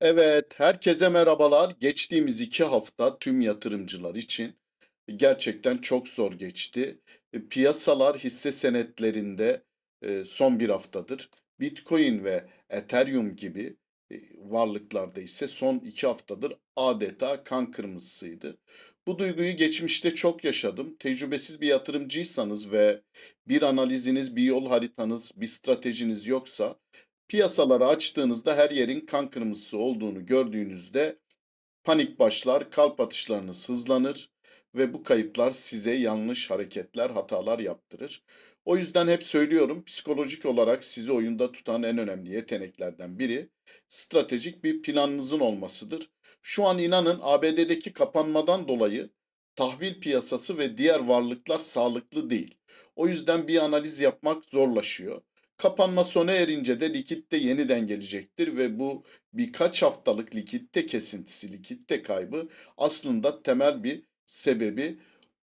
Evet, herkese merhabalar. Geçtiğimiz iki hafta tüm yatırımcılar için gerçekten çok zor geçti. E, Piyasalar hisse senetlerinde e, son bir haftadır Bitcoin ve Ethereum gibi e, varlıklarda ise son iki haftadır adeta kan kırmızısıydı. Bu duyguyu geçmişte çok yaşadım. Tecrübesiz bir yatırımcıysanız ve bir analiziniz, bir yol haritanız, bir stratejiniz yoksa Piyasaları açtığınızda her yerin kan kırmızısı olduğunu gördüğünüzde panik başlar, kalp atışlarınız hızlanır ve bu kayıplar size yanlış hareketler, hatalar yaptırır. O yüzden hep söylüyorum psikolojik olarak sizi oyunda tutan en önemli yeteneklerden biri stratejik bir planınızın olmasıdır. Şu an inanın ABD'deki kapanmadan dolayı tahvil piyasası ve diğer varlıklar sağlıklı değil. O yüzden bir analiz yapmak zorlaşıyor. Kapanma sona erince de likitte yeniden gelecektir ve bu birkaç haftalık likitte kesintisi, likitte kaybı aslında temel bir sebebi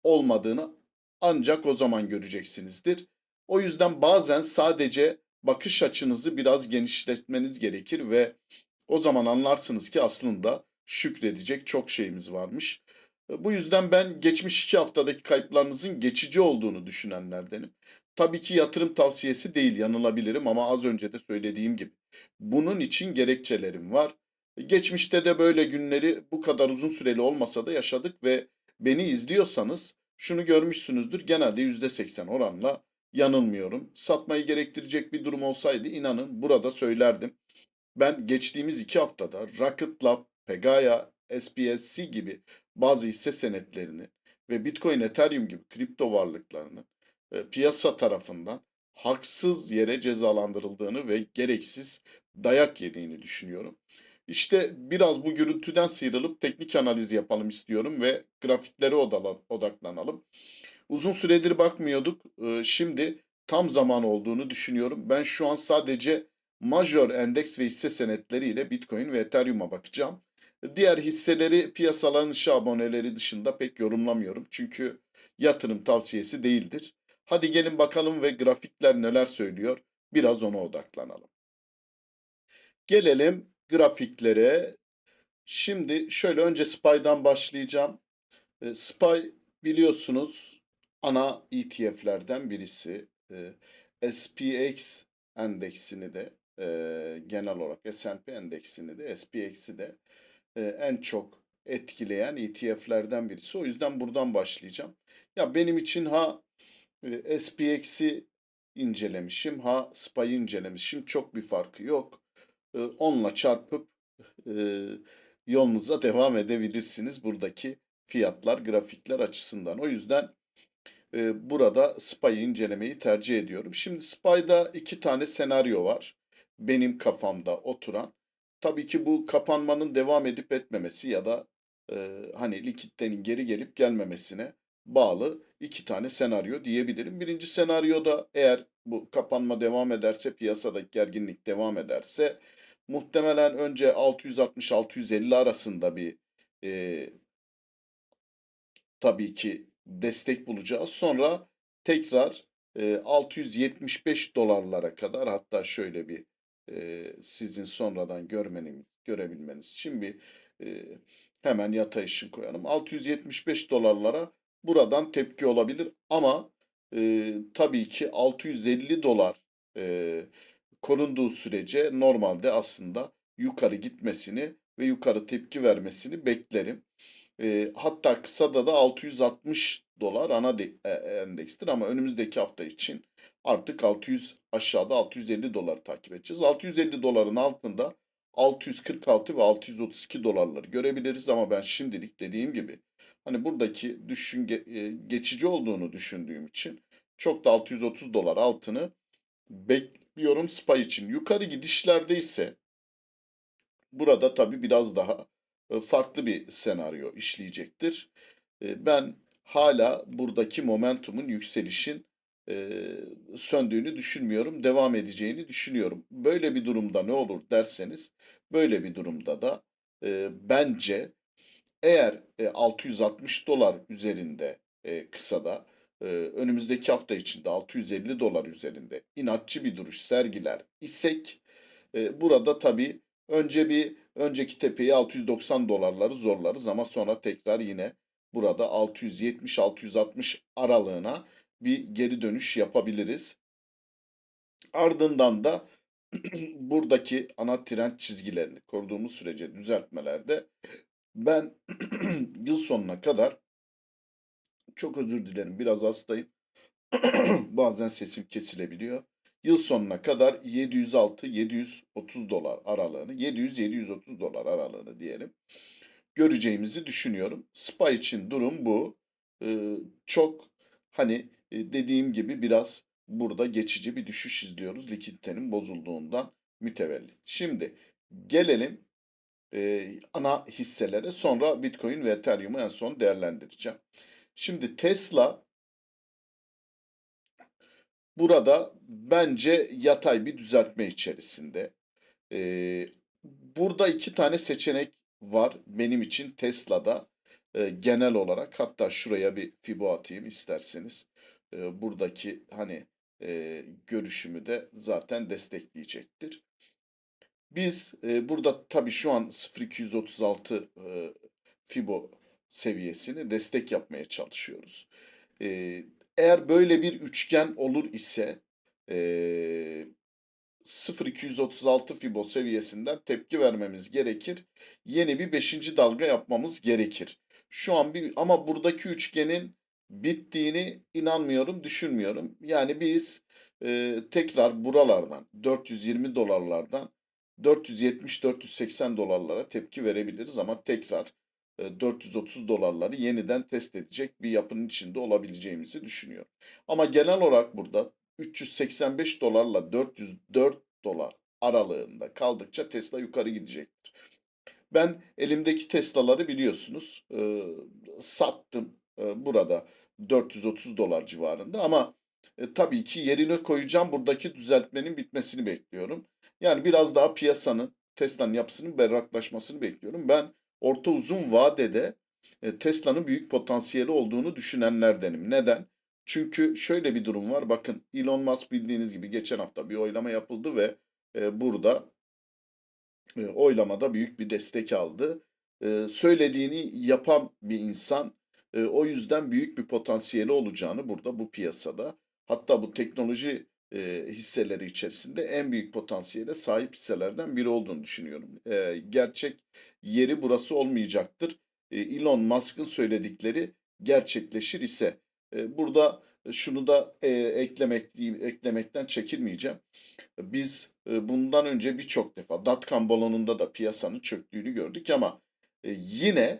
olmadığını ancak o zaman göreceksinizdir. O yüzden bazen sadece bakış açınızı biraz genişletmeniz gerekir ve o zaman anlarsınız ki aslında şükredecek çok şeyimiz varmış. Bu yüzden ben geçmiş iki haftadaki kayıplarınızın geçici olduğunu düşünenlerdenim. Tabii ki yatırım tavsiyesi değil, yanılabilirim ama az önce de söylediğim gibi. Bunun için gerekçelerim var. Geçmişte de böyle günleri bu kadar uzun süreli olmasa da yaşadık ve beni izliyorsanız şunu görmüşsünüzdür. Genelde %80 oranla yanılmıyorum. Satmayı gerektirecek bir durum olsaydı inanın burada söylerdim. Ben geçtiğimiz iki haftada Rocket Lab, Pegaya, SPSC gibi bazı hisse senetlerini ve Bitcoin, Ethereum gibi kripto varlıklarını e, piyasa tarafından haksız yere cezalandırıldığını ve gereksiz dayak yediğini düşünüyorum. İşte biraz bu gürültüden sıyrılıp teknik analiz yapalım istiyorum ve grafiklere odaklanalım. Uzun süredir bakmıyorduk. E, Şimdi tam zaman olduğunu düşünüyorum. Ben şu an sadece major endeks ve hisse senetleriyle Bitcoin ve Ethereum'a bakacağım. Diğer hisseleri piyasaların dışı aboneleri dışında pek yorumlamıyorum. Çünkü yatırım tavsiyesi değildir. Hadi gelin bakalım ve grafikler neler söylüyor. Biraz ona odaklanalım. Gelelim grafiklere. Şimdi şöyle önce SPY'dan başlayacağım. E, SPY biliyorsunuz ana ETF'lerden birisi. E, SPX endeksini de e, genel olarak S&P endeksini de SPX'i de e, en çok etkileyen ETF'lerden birisi. O yüzden buradan başlayacağım. Ya benim için ha e, SPX'i incelemişim, ha SPY'ı incelemişim. Çok bir farkı yok. E, onunla çarpıp e, yolunuza devam edebilirsiniz buradaki fiyatlar, grafikler açısından. O yüzden e, burada SPY'ı incelemeyi tercih ediyorum. Şimdi SPY'da iki tane senaryo var. Benim kafamda oturan. Tabii ki bu kapanmanın devam edip etmemesi ya da e, hani likiditenin geri gelip gelmemesine bağlı iki tane senaryo diyebilirim. Birinci senaryoda eğer bu kapanma devam ederse, piyasadaki gerginlik devam ederse muhtemelen önce 660-650 arasında bir e, tabii ki destek bulacağız. Sonra tekrar e, 675 dolarlara kadar hatta şöyle bir e, sizin sonradan görmeniz, görebilmeniz için bir e, hemen yatay ışın koyalım. 675 dolarlara buradan tepki olabilir ama e, tabii ki 650 dolar e, korunduğu sürece normalde aslında yukarı gitmesini ve yukarı tepki vermesini beklerim. E, hatta kısada da 660 dolar ana de, e, endekstir ama önümüzdeki hafta için artık 600 aşağıda 650 dolar takip edeceğiz. 650 doların altında 646 ve 632 dolarları görebiliriz ama ben şimdilik dediğim gibi hani buradaki düşün e, geçici olduğunu düşündüğüm için çok da 630 dolar altını bekliyorum SPY için. Yukarı gidişlerde ise burada tabii biraz daha e, farklı bir senaryo işleyecektir. E, Ben hala buradaki momentumun yükselişin söndüğünü düşünmüyorum, devam edeceğini düşünüyorum. Böyle bir durumda ne olur derseniz, böyle bir durumda da bence eğer e, 660 dolar üzerinde e, kısada, e, önümüzdeki hafta içinde 650 dolar üzerinde inatçı bir duruş sergiler isek, e, burada tabii önce bir önceki tepeyi 690 dolarları zorlarız ama sonra tekrar yine burada 670-660 aralığına bir geri dönüş yapabiliriz. Ardından da buradaki ana trend çizgilerini koruduğumuz sürece düzeltmelerde ben yıl sonuna kadar çok özür dilerim biraz hastayım. Bazen sesim kesilebiliyor. Yıl sonuna kadar 706-730 dolar aralığını, 700-730 dolar aralığını diyelim göreceğimizi düşünüyorum. SPA için durum bu. Ee, çok hani e, dediğim gibi biraz burada geçici bir düşüş izliyoruz likiditenin bozulduğundan mütevellit. Şimdi gelelim e, ana hisselere sonra Bitcoin ve Ethereum'u en son değerlendireceğim. Şimdi Tesla burada bence yatay bir düzeltme içerisinde. Ee, burada iki tane seçenek var benim için Tesla'da e, genel olarak. Hatta şuraya bir Fibo atayım isterseniz. E, buradaki hani e, görüşümü de zaten destekleyecektir. Biz e, burada tabii şu an 0236 e, Fibo seviyesini destek yapmaya çalışıyoruz. E, eğer böyle bir üçgen olur ise e, 0236 Fibo seviyesinden tepki vermemiz gerekir. Yeni bir 5. dalga yapmamız gerekir. Şu an bir ama buradaki üçgenin bittiğini inanmıyorum, düşünmüyorum. Yani biz e, tekrar buralardan 420 dolarlardan 470-480 dolarlara tepki verebiliriz ama tekrar e, 430 dolarları yeniden test edecek bir yapının içinde olabileceğimizi düşünüyorum. Ama genel olarak burada 385 dolarla 404 dolar aralığında kaldıkça Tesla yukarı gidecektir. Ben elimdeki Tesla'ları biliyorsunuz e, sattım e, burada 430 dolar civarında ama e, tabii ki yerine koyacağım buradaki düzeltmenin bitmesini bekliyorum. Yani biraz daha piyasanın Tesla'nın yapısının berraklaşmasını bekliyorum. Ben orta uzun vadede e, Tesla'nın büyük potansiyeli olduğunu düşünenlerdenim. Neden? Çünkü şöyle bir durum var. Bakın Elon Musk bildiğiniz gibi geçen hafta bir oylama yapıldı ve e, burada e, oylamada büyük bir destek aldı. E, söylediğini yapan bir insan e, o yüzden büyük bir potansiyeli olacağını burada bu piyasada hatta bu teknoloji e, hisseleri içerisinde en büyük potansiyele sahip hisselerden biri olduğunu düşünüyorum. E, gerçek yeri burası olmayacaktır. E, Elon Musk'ın söyledikleri gerçekleşir ise e, burada şunu da e, eklemek eklemekten çekinmeyeceğim. Biz e, bundan önce birçok defa dotcom balonunda da piyasanın çöktüğünü gördük ama e, yine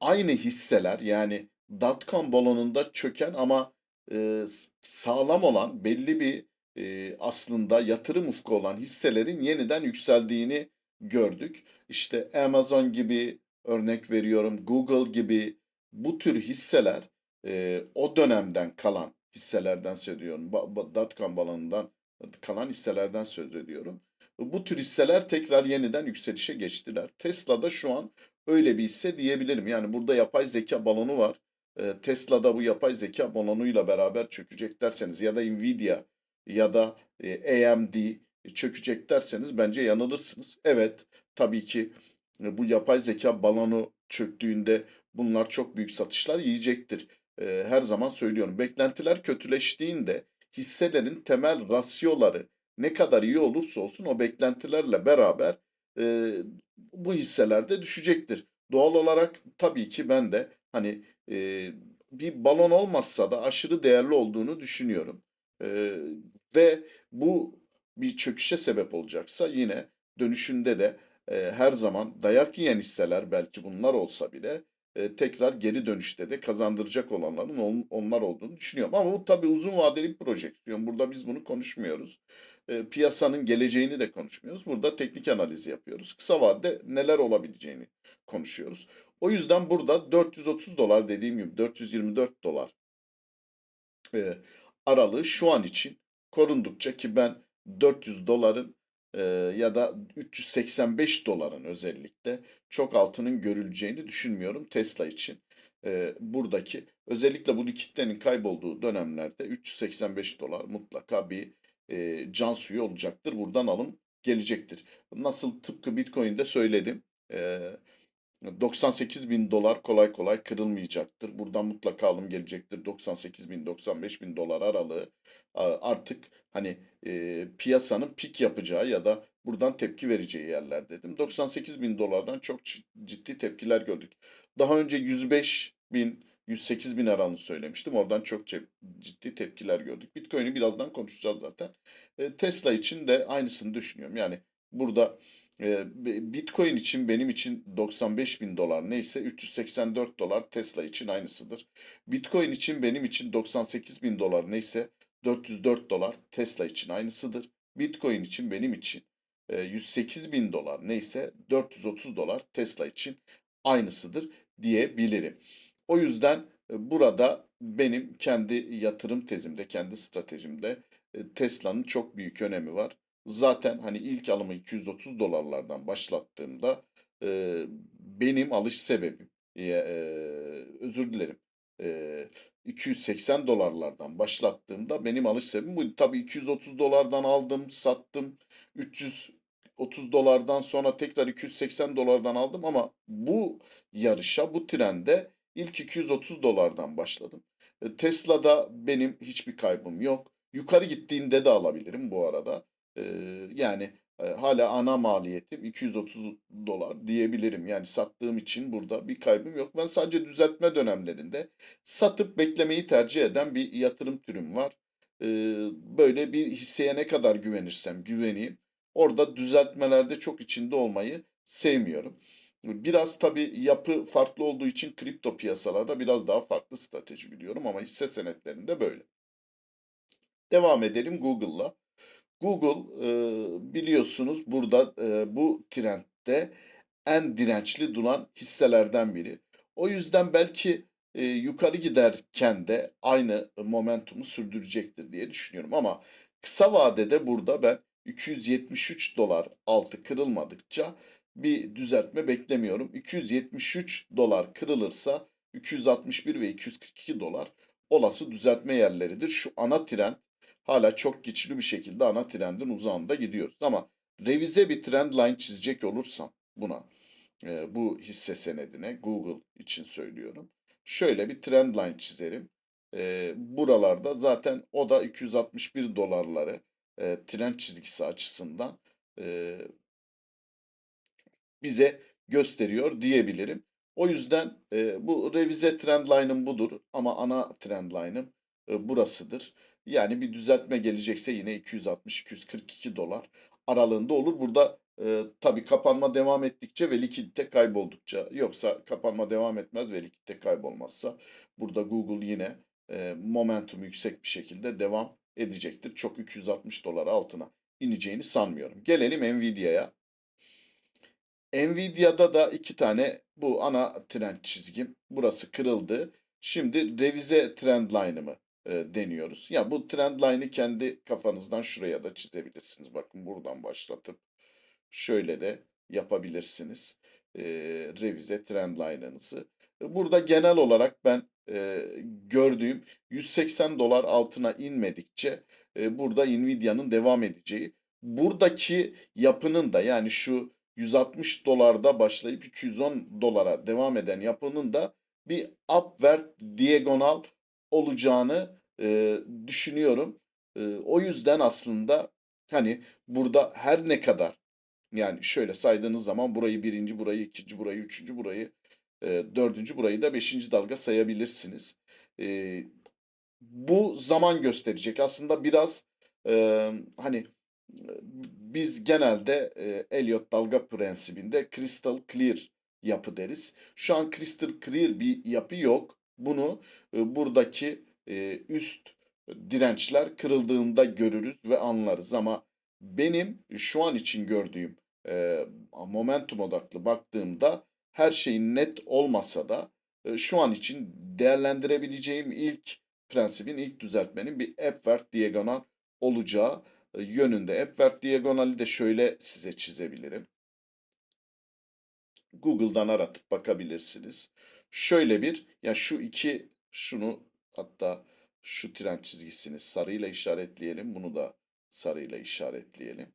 aynı hisseler yani dotcom balonunda çöken ama e, sağlam olan belli bir e, aslında yatırım ufku olan hisselerin yeniden yükseldiğini gördük. İşte Amazon gibi örnek veriyorum Google gibi bu tür hisseler e, o dönemden kalan hisselerden söylüyorum. Dotcom balonundan kalan hisselerden söz ediyorum. Bu tür hisseler tekrar yeniden yükselişe geçtiler. Tesla'da şu an öyle bir hisse diyebilirim. Yani burada yapay zeka balonu var. E, Tesla'da bu yapay zeka balonuyla beraber çökecek derseniz ya da Nvidia ya da e, AMD çökecek derseniz bence yanılırsınız. Evet tabii ki e, bu yapay zeka balonu çöktüğünde bunlar çok büyük satışlar yiyecektir e, her zaman söylüyorum. Beklentiler kötüleştiğinde hisselerin temel rasyoları ne kadar iyi olursa olsun o beklentilerle beraber bu hisselerde düşecektir. Doğal olarak tabii ki ben de hani bir balon olmazsa da aşırı değerli olduğunu düşünüyorum. E, ve bu bir çöküşe sebep olacaksa yine dönüşünde de e, her zaman dayak yiyen hisseler belki bunlar olsa bile e, tekrar geri dönüşte de kazandıracak olanların on, onlar olduğunu düşünüyorum. Ama bu tabii uzun vadeli bir projeksiyon. Burada biz bunu konuşmuyoruz. E, piyasanın geleceğini de konuşmuyoruz. Burada teknik analiz yapıyoruz. Kısa vadede neler olabileceğini konuşuyoruz. O yüzden burada 430 dolar dediğim gibi 424 dolar e, aralığı şu an için korundukça ki ben 400 doların e, ya da 385 doların özellikle çok altının görüleceğini düşünmüyorum Tesla için. E, buradaki özellikle bu likitlerin kaybolduğu dönemlerde 385 dolar mutlaka bir e, can suyu olacaktır. Buradan alım gelecektir. Nasıl tıpkı Bitcoin'de söyledim. Ee, 98 bin dolar kolay kolay kırılmayacaktır. Buradan mutlaka alım gelecektir. 98 bin 95 bin dolar aralığı artık hani e, piyasanın pik yapacağı ya da buradan tepki vereceği yerler dedim. 98 bin dolardan çok ciddi tepkiler gördük. Daha önce 105 bin 108 bin aralığını söylemiştim. Oradan çok ciddi tepkiler gördük. Bitcoin'i birazdan konuşacağız zaten. E, Tesla için de aynısını düşünüyorum. Yani burada Bitcoin için benim için 95 bin dolar neyse 384 dolar Tesla için aynısıdır. Bitcoin için benim için 98 bin dolar neyse 404 dolar Tesla için aynısıdır. Bitcoin için benim için e, 108 bin dolar neyse 430 dolar Tesla için aynısıdır diyebilirim. O yüzden e, burada benim kendi yatırım tezimde, kendi stratejimde e, Tesla'nın çok büyük önemi var. Zaten hani ilk alımı 230 dolarlardan başlattığımda e, benim alış sebebim, e, özür dilerim, e, 280 dolarlardan başlattığımda benim alış sebebim buydu. Tabii 230 dolardan aldım, sattım. 330 dolardan sonra tekrar 280 dolardan aldım ama bu yarışa, bu trende ilk 230 dolardan başladım. E, Tesla'da benim hiçbir kaybım yok. Yukarı gittiğinde de alabilirim bu arada. Yani e, hala ana maliyetim 230 dolar diyebilirim. Yani sattığım için burada bir kaybım yok. Ben sadece düzeltme dönemlerinde satıp beklemeyi tercih eden bir yatırım türüm var. Böyle bir hisseye ne kadar güvenirsem güveneyim. Orada düzeltmelerde çok içinde olmayı sevmiyorum. Biraz tabii yapı farklı olduğu için kripto piyasalarda biraz daha farklı strateji biliyorum ama hisse senetlerinde böyle. Devam edelim Google'la. Google biliyorsunuz burada bu trendde en dirençli duran hisselerden biri. O yüzden belki yukarı giderken de aynı momentumu sürdürecektir diye düşünüyorum. Ama kısa vadede burada ben 273 dolar altı kırılmadıkça bir düzeltme beklemiyorum. 273 dolar kırılırsa 261 ve 242 dolar olası düzeltme yerleridir. Şu ana trend hala çok güçlü bir şekilde ana trendin uzağında gidiyoruz. Ama revize bir trend line çizecek olursam buna e, bu hisse senedine Google için söylüyorum. Şöyle bir trend line çizerim. E, buralarda zaten o da 261 dolarları e, trend çizgisi açısından e, bize gösteriyor diyebilirim. O yüzden e, bu revize trend line'ım budur ama ana trend line'ım e, burasıdır. Yani bir düzeltme gelecekse yine 260-242 dolar aralığında olur. Burada e, tabii kapanma devam ettikçe ve likidite kayboldukça yoksa kapanma devam etmez ve likidite kaybolmazsa burada Google yine e, momentum yüksek bir şekilde devam edecektir. Çok 260 dolar altına ineceğini sanmıyorum. Gelelim Nvidia'ya. Nvidia'da da iki tane bu ana trend çizgim. Burası kırıldı. Şimdi revize trend line'ımı e, deniyoruz. Ya bu trend line'ı kendi kafanızdan şuraya da çizebilirsiniz. Bakın buradan başlatıp şöyle de yapabilirsiniz. E, revize trend line'ınızı. Burada genel olarak ben e, gördüğüm 180 dolar altına inmedikçe e, burada Nvidia'nın devam edeceği. Buradaki yapının da yani şu 160 dolarda başlayıp 210 dolara devam eden yapının da bir upward diagonal olacağını e, düşünüyorum. E, o yüzden aslında hani burada her ne kadar yani şöyle saydığınız zaman burayı birinci, burayı ikinci, burayı üçüncü, burayı e, dördüncü, burayı da beşinci dalga sayabilirsiniz. E, bu zaman gösterecek. Aslında biraz e, hani biz genelde e, Elliot dalga prensibinde crystal clear yapı deriz. Şu an crystal clear bir yapı yok. Bunu e, buradaki e, üst dirençler kırıldığında görürüz ve anlarız ama benim şu an için gördüğüm e, momentum odaklı baktığımda her şeyin net olmasa da e, şu an için değerlendirebileceğim ilk prensibin, ilk düzeltmenin bir upward diagonal olacağı yönünde. Upward diagonali de şöyle size çizebilirim. Google'dan aratıp bakabilirsiniz. Şöyle bir, ya şu iki, şunu hatta şu trend çizgisini sarıyla işaretleyelim. Bunu da sarıyla işaretleyelim.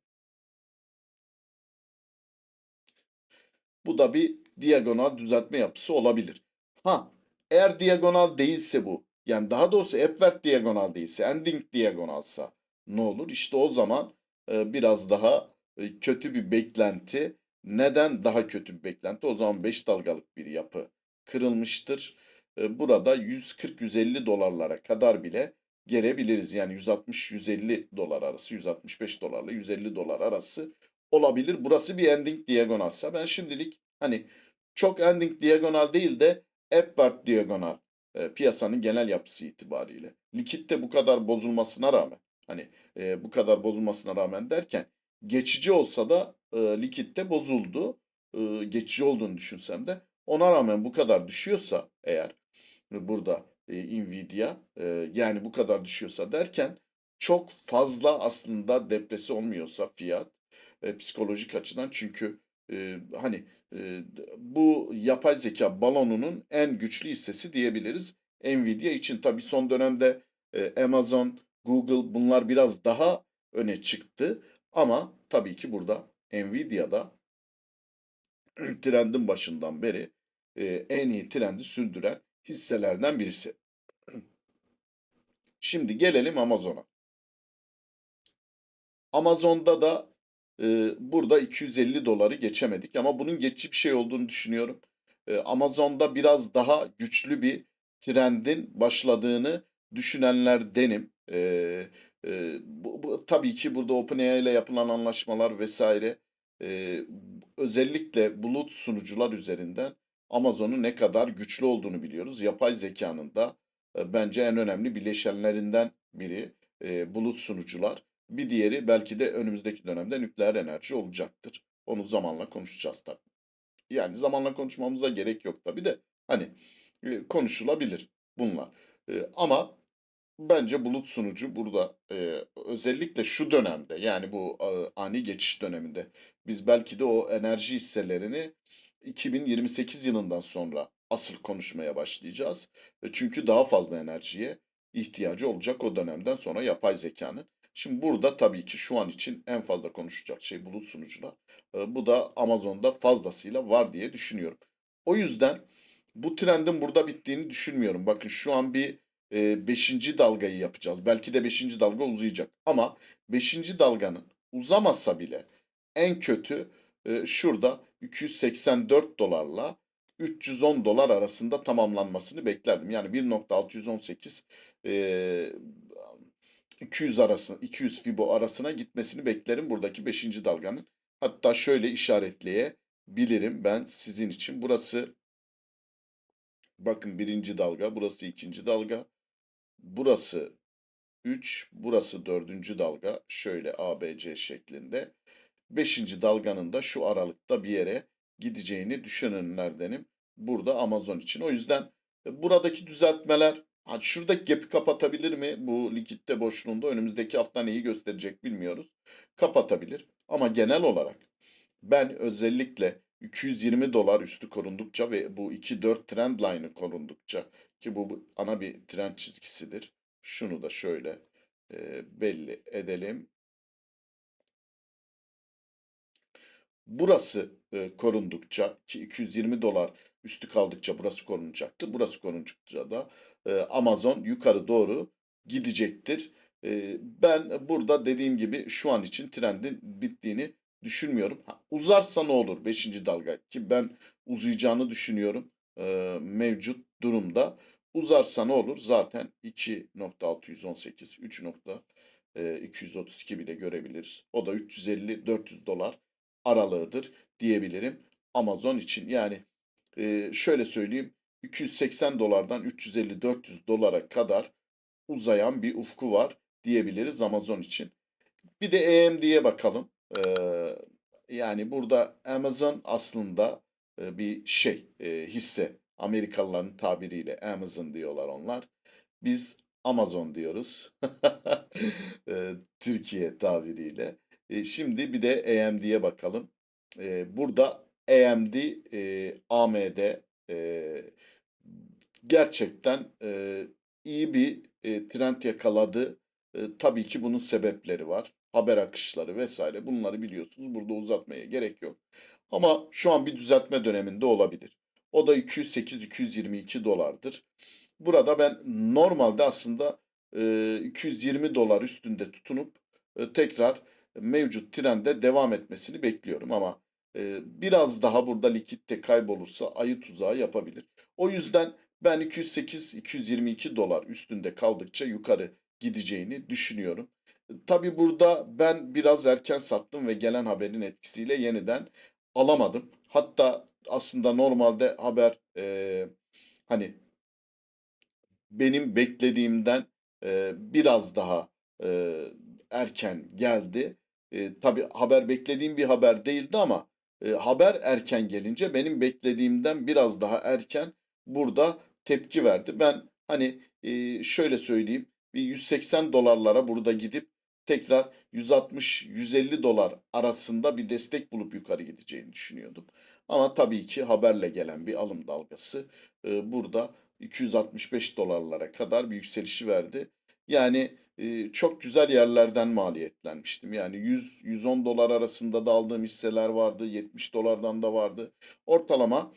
Bu da bir diagonal düzeltme yapısı olabilir. Ha eğer diagonal değilse bu yani daha doğrusu F-vert diagonal değilse ending diagonalsa ne olur? İşte o zaman e, biraz daha e, kötü bir beklenti. Neden daha kötü bir beklenti? O zaman 5 dalgalık bir yapı kırılmıştır. Burada 140-150 dolarlara kadar bile gelebiliriz. Yani 160-150 dolar arası, 165 dolarla 150 dolar arası olabilir. Burası bir ending diagonalsa ben şimdilik hani çok ending diagonal değil de upward diagonal e, piyasanın genel yapısı itibariyle. Likitte bu kadar bozulmasına rağmen hani e, bu kadar bozulmasına rağmen derken geçici olsa da e, likitte bozuldu. E, geçici olduğunu düşünsem de ona rağmen bu kadar düşüyorsa eğer burada e, Nvidia e, yani bu kadar düşüyorsa derken çok fazla aslında depresi olmuyorsa fiyat e, psikolojik açıdan çünkü e, hani e, bu yapay zeka balonunun en güçlü hissesi diyebiliriz. Nvidia için tabii son dönemde e, Amazon, Google bunlar biraz daha öne çıktı. Ama tabii ki burada Nvidia'da trendin başından beri e, en iyi trendi sürdüren hisselerden birisi. Şimdi gelelim Amazon'a. Amazon'da da e, burada 250 doları geçemedik ama bunun geçici bir şey olduğunu düşünüyorum. E, Amazon'da biraz daha güçlü bir trendin başladığını düşünenlerdenim. E, e, bu, bu, tabii ki burada OpenAI ile yapılan anlaşmalar vesaire e, özellikle bulut sunucular üzerinden Amazon'un ne kadar güçlü olduğunu biliyoruz. Yapay zekanın da e, bence en önemli bileşenlerinden biri e, bulut sunucular. Bir diğeri belki de önümüzdeki dönemde nükleer enerji olacaktır. Onu zamanla konuşacağız tabii. Yani zamanla konuşmamıza gerek yok tabii de hani e, konuşulabilir bunlar. Ama bence bulut sunucu burada özellikle şu dönemde yani bu ani geçiş döneminde biz belki de o enerji hisselerini 2028 yılından sonra asıl konuşmaya başlayacağız. E, Çünkü daha fazla enerjiye ihtiyacı olacak o dönemden sonra yapay zekanın. Şimdi burada tabii ki şu an için en fazla konuşacak şey bulut sunucular. E, Bu da Amazon'da fazlasıyla var diye düşünüyorum. O yüzden bu trendin burada bittiğini düşünmüyorum. Bakın şu an bir 5. dalgayı yapacağız. Belki de 5. dalga uzayacak. Ama 5. dalganın uzamasa bile en kötü e, şurada 284 dolarla 310 dolar arasında tamamlanmasını beklerdim. Yani 1.618 e, 200 arası 200 Fibo arasına gitmesini beklerim buradaki 5. dalganın. Hatta şöyle işaretleyebilirim ben sizin için. Burası bakın birinci dalga, burası ikinci dalga. Burası 3, burası dördüncü dalga. Şöyle ABC şeklinde. Beşinci dalganın da şu aralıkta bir yere gideceğini düşünenlerdenim. Burada Amazon için. O yüzden e, buradaki düzeltmeler ha, şuradaki gap'i kapatabilir mi? Bu likitte boşluğunda önümüzdeki hafta neyi gösterecek bilmiyoruz. Kapatabilir. Ama genel olarak ben özellikle 220 dolar üstü korundukça ve bu 2-4 trend line'ı korundukça ki bu ana bir trend çizgisidir. Şunu da şöyle e, belli edelim. Burası e, korundukça ki 220 dolar üstü kaldıkça burası korunacaktır. Burası korunacakça da e, Amazon yukarı doğru gidecektir. E, ben burada dediğim gibi şu an için trendin bittiğini düşünmüyorum. Ha, uzarsa ne olur 5. dalga ki ben uzayacağını düşünüyorum e, mevcut durumda. Uzarsa ne olur? Zaten 2.618, 3.232 bile görebiliriz. O da 350-400 dolar aralığıdır diyebilirim Amazon için. Yani e, şöyle söyleyeyim 280 dolardan 350-400 dolara kadar uzayan bir ufku var diyebiliriz Amazon için. Bir de AMD'ye bakalım. Ee, yani burada Amazon aslında e, bir şey e, hisse. Amerikalıların tabiriyle Amazon diyorlar onlar. Biz Amazon diyoruz. Türkiye tabiriyle. E, şimdi bir de AMD'ye bakalım. E, burada AMD, e, AMD e, gerçekten e, iyi bir e, trend yakaladı. E, tabii ki bunun sebepleri var. Haber akışları vesaire bunları biliyorsunuz. Burada uzatmaya gerek yok. Ama şu an bir düzeltme döneminde olabilir. O da 208-222 dolardır. Burada ben normalde aslında e, 220 dolar üstünde tutunup e, tekrar mevcut trende devam etmesini bekliyorum ama e, biraz daha burada likitte kaybolursa ayı tuzağı yapabilir. O yüzden ben 208-222 dolar üstünde kaldıkça yukarı gideceğini düşünüyorum. Tabii burada ben biraz erken sattım ve gelen haberin etkisiyle yeniden alamadım. Hatta aslında normalde haber e, hani benim beklediğimden e, biraz daha e, erken geldi. E, tabii haber beklediğim bir haber değildi ama e, haber erken gelince benim beklediğimden biraz daha erken burada tepki verdi. Ben hani e, şöyle söyleyeyim bir 180 dolarlara burada gidip tekrar 160-150 dolar arasında bir destek bulup yukarı gideceğini düşünüyordum. Ama tabii ki haberle gelen bir alım dalgası e, burada 265 dolarlara kadar bir yükselişi verdi. Yani çok güzel yerlerden maliyetlenmiştim. Yani 100-110 dolar arasında da aldığım hisseler vardı. 70 dolardan da vardı. Ortalama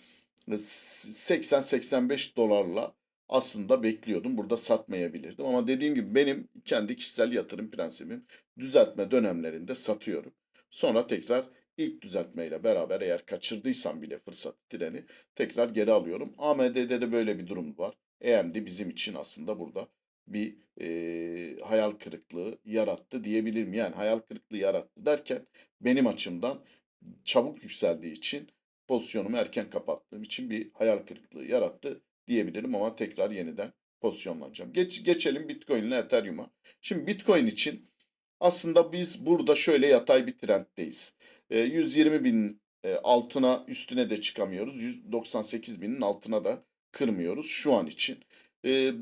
e, 80-85 dolarla aslında bekliyordum. Burada satmayabilirdim. Ama dediğim gibi benim kendi kişisel yatırım prensibim düzeltme dönemlerinde satıyorum. Sonra tekrar ilk düzeltmeyle beraber eğer kaçırdıysam bile fırsat treni tekrar geri alıyorum. AMD'de de böyle bir durum var. AMD bizim için aslında burada bir e, hayal kırıklığı yarattı diyebilirim. Yani hayal kırıklığı yarattı derken benim açımdan çabuk yükseldiği için pozisyonumu erken kapattığım için bir hayal kırıklığı yarattı diyebilirim ama tekrar yeniden pozisyonlanacağım. Geç, geçelim Bitcoin ile Ethereum'a. Şimdi Bitcoin için aslında biz burada şöyle yatay bir trenddeyiz. E, 120 bin e, altına üstüne de çıkamıyoruz. 198 binin altına da kırmıyoruz şu an için.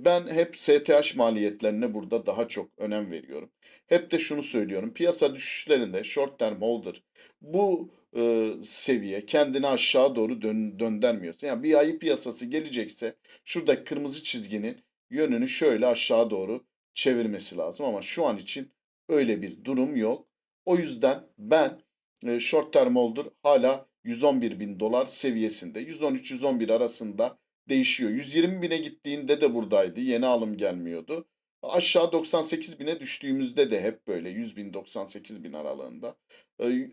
Ben hep STH maliyetlerine burada daha çok önem veriyorum. Hep de şunu söylüyorum. Piyasa düşüşlerinde short term holder bu e, seviye kendini aşağı doğru dön, döndürmüyorsa yani bir ayı piyasası gelecekse şurada kırmızı çizginin yönünü şöyle aşağı doğru çevirmesi lazım ama şu an için öyle bir durum yok. O yüzden ben e, short term holder hala 111 bin dolar seviyesinde 113-111 arasında değişiyor. 120 bine gittiğinde de buradaydı. Yeni alım gelmiyordu. Aşağı 98 bine düştüğümüzde de hep böyle 100 bin 98 bin aralığında. Ee,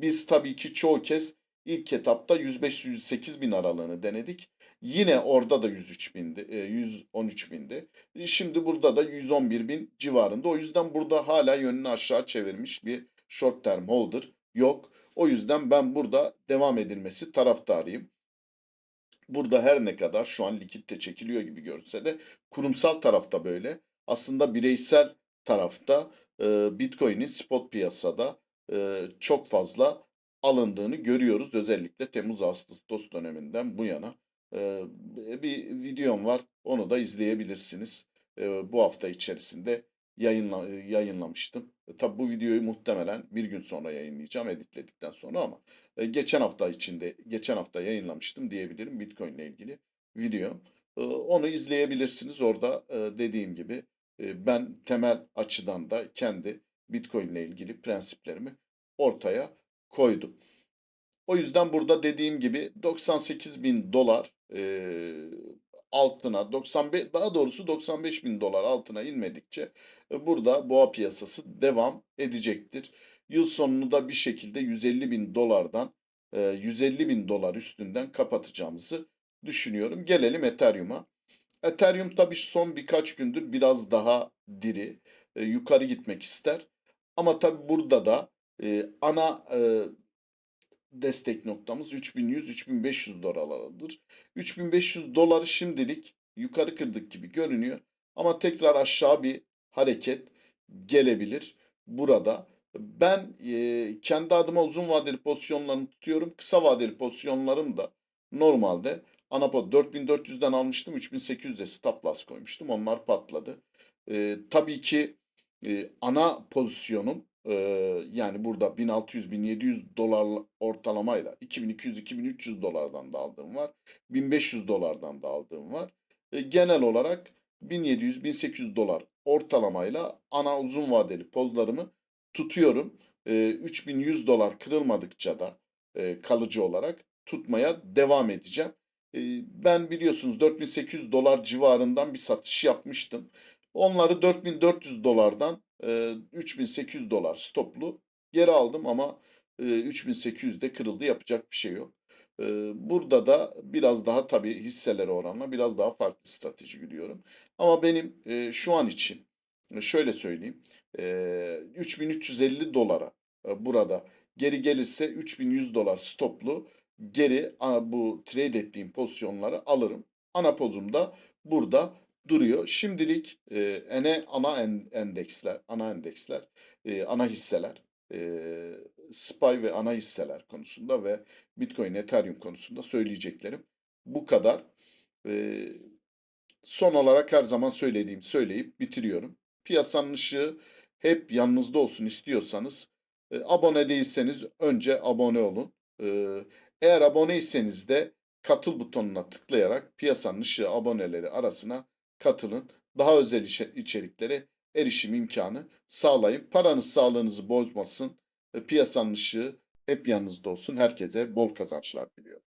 Biz tabii ki çoğu kez ilk etapta 105-108 bin aralığını denedik. Yine orada da 103 bindi, e, 113 bindi. Şimdi burada da 111 bin civarında. O yüzden burada hala yönünü aşağı çevirmiş bir short term holder yok. O yüzden ben burada devam edilmesi taraftarıyım. Burada her ne kadar şu an likitte çekiliyor gibi görünse de kurumsal tarafta böyle. Aslında bireysel tarafta e, Bitcoin'in spot piyasada e, çok fazla alındığını görüyoruz. Özellikle Temmuz-Ağustos döneminden bu yana. E, bir videom var. Onu da izleyebilirsiniz. E, bu hafta içerisinde yayınla, yayınlamıştım. E, tabi bu videoyu muhtemelen bir gün sonra yayınlayacağım editledikten sonra ama e, geçen hafta içinde geçen hafta yayınlamıştım diyebilirim Bitcoin ile ilgili video. E, onu izleyebilirsiniz orada e, dediğim gibi e, ben temel açıdan da kendi Bitcoin ile ilgili prensiplerimi ortaya koydum. O yüzden burada dediğim gibi 98 bin dolar e, altına 95 daha doğrusu 95 bin dolar altına inmedikçe e, burada boğa piyasası devam edecektir. Yıl sonunu da bir şekilde 150 bin dolardan e, 150 bin dolar üstünden kapatacağımızı düşünüyorum. Gelelim Ethereum'a. Ethereum tabii son birkaç gündür biraz daha diri. E, yukarı gitmek ister. Ama tabii burada da e, ana e, destek noktamız 3100-3500 dolarlardır. 3500 doları şimdilik yukarı kırdık gibi görünüyor. Ama tekrar aşağı bir hareket gelebilir burada. Ben e, kendi adıma uzun vadeli pozisyonlarını tutuyorum. Kısa vadeli pozisyonlarım da normalde Anapod 4400'den almıştım. 3800'e stop loss koymuştum. Onlar patladı. E, tabii ki e, ana pozisyonum e, yani burada 1600-1700 dolar ortalamayla 2200-2300 dolardan da aldığım var. 1500 dolardan da aldığım var. E, genel olarak 1700-1800 dolar ortalamayla ana uzun vadeli pozlarımı tutuyorum. E, 3100 dolar kırılmadıkça da e, kalıcı olarak tutmaya devam edeceğim. E, ben biliyorsunuz 4800 dolar civarından bir satış yapmıştım. Onları 4400 dolardan e, 3800 dolar stoplu geri aldım ama e, 3800'de kırıldı yapacak bir şey yok. Burada da biraz daha tabii hisselere oranla biraz daha farklı strateji gidiyorum. Ama benim şu an için şöyle söyleyeyim. E, 3350 dolara burada geri gelirse 3100 dolar stoplu geri bu trade ettiğim pozisyonları alırım. Ana pozum da burada duruyor. Şimdilik e, ene ana en- endeksler, ana endeksler, e, ana hisseler, e, SPY ve ana hisseler konusunda ve Bitcoin, Ethereum konusunda söyleyeceklerim bu kadar. E, son olarak her zaman söylediğim söyleyip bitiriyorum. Piyasanın ışığı hep yanınızda olsun istiyorsanız e, abone değilseniz önce abone olun. E, eğer aboneyseniz de katıl butonuna tıklayarak piyasanın ışığı aboneleri arasına katılın. Daha özel içe- içeriklere erişim imkanı sağlayın. Paranız sağlığınızı bozmasın. E, Piyasanın ışığı hep yanınızda olsun. Herkese bol kazançlar diliyorum.